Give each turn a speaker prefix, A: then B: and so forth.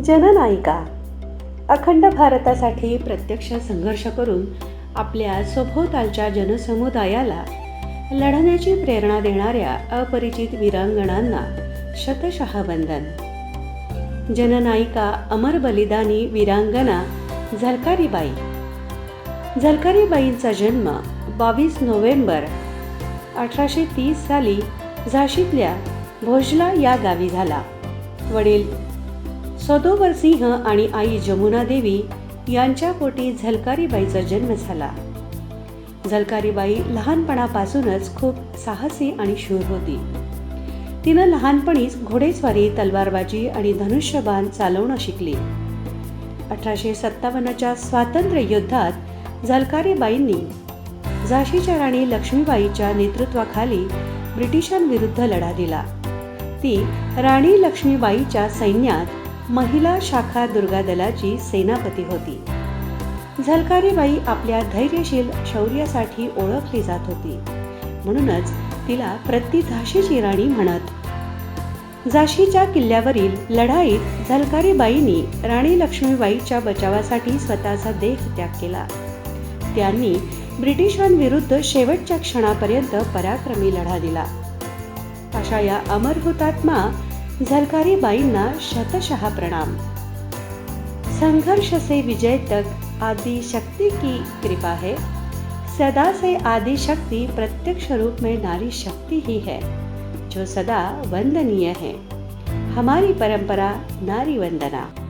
A: जननायिका. अखंड भारतासाठी प्रत्यक्ष संघर्ष करून आपल्या सभोवतालच्या जनसमुदायाला लढण्याची प्रेरणा देणाऱ्या अपरिचित वीरांगणांना शतशः वंदन जननायिका अमर बलिदानी वीरांगना झलकारीबाई. झलकारीबाईंचा जन्म बावीस नोव्हेंबर अठराशे तीस साली झाशीतल्या भोजला या गावी झाला. वडील सदोवर सिंह आणि आई जमुना देवी यांच्या पोटी झलकारीबाईचा जन्म झाला. झलकारीबाई लहानपणापासूनच खूप साहसी आणि शूर होती. तिनं लहानपणीच घोडेस्वारी तलवारबाजी आणि धनुष्यबाण चालवणं शिकली. अठराशे सत्तावन्नच्या स्वातंत्र्य युद्धात झलकारीबाईंनी झाशीच्या राणी लक्ष्मीबाईच्या नेतृत्वाखाली ब्रिटिशांविरुद्ध लढा दिला. ती राणी लक्ष्मीबाईच्या सैन्यात महिला शाखा दुर्गा दलाची सेनापती होती. झलकारीबाई आपल्या धैर्यशील शौर्यासाठी ओळखली जात होती. म्हणूनच तिला प्रति झाशीची राणी म्हणत. झाशीच्या किल्ल्यावरील लढाईत झलकारीबाईंनी राणी लक्ष्मीबाईच्या बचावासाठी स्वतःचा देह त्याग केला. त्यांनी ब्रिटिशांविरुद्ध शेवटच्या क्षणापर्यंत पराक्रमी लढा दिला. अशा या अमर हुतात्मा झलकारीबाईंना शतशः प्रणाम. संघर्ष से विजय तक आदि शक्ति की कृपा है. सदा से आदि शक्ति प्रत्यक्ष रूप में नारी शक्ति ही है, जो सदा वंदनीय है. हमारी परंपरा नारी वंदना.